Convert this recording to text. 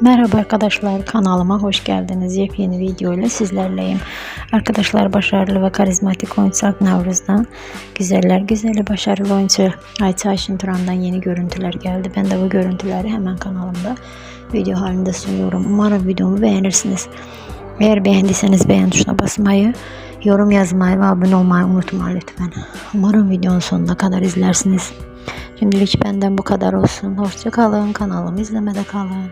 Merhaba arkadaşlar kanalıma hoş geldiniz. Yepyeni video ile sizlerleyim. Arkadaşlar başarılı ve karizmatik oyuncu Alp Navruz'dan güzeller güzeli başarılı oyuncu Ayça Ayşin Turan'dan yeni görüntüler geldi. Ben de bu görüntüleri hemen kanalımda video halinde sunuyorum. Umarım videomu beğenirsiniz. Eğer beğendiyseniz beğen tuşuna basmayı, yorum yazmayı ve abone olmayı unutma lütfen. Umarım videonun sonuna kadar izlersiniz. Şimdilik benden bu kadar olsun. Hoşça kalın. Kanalımı izlemede kalın.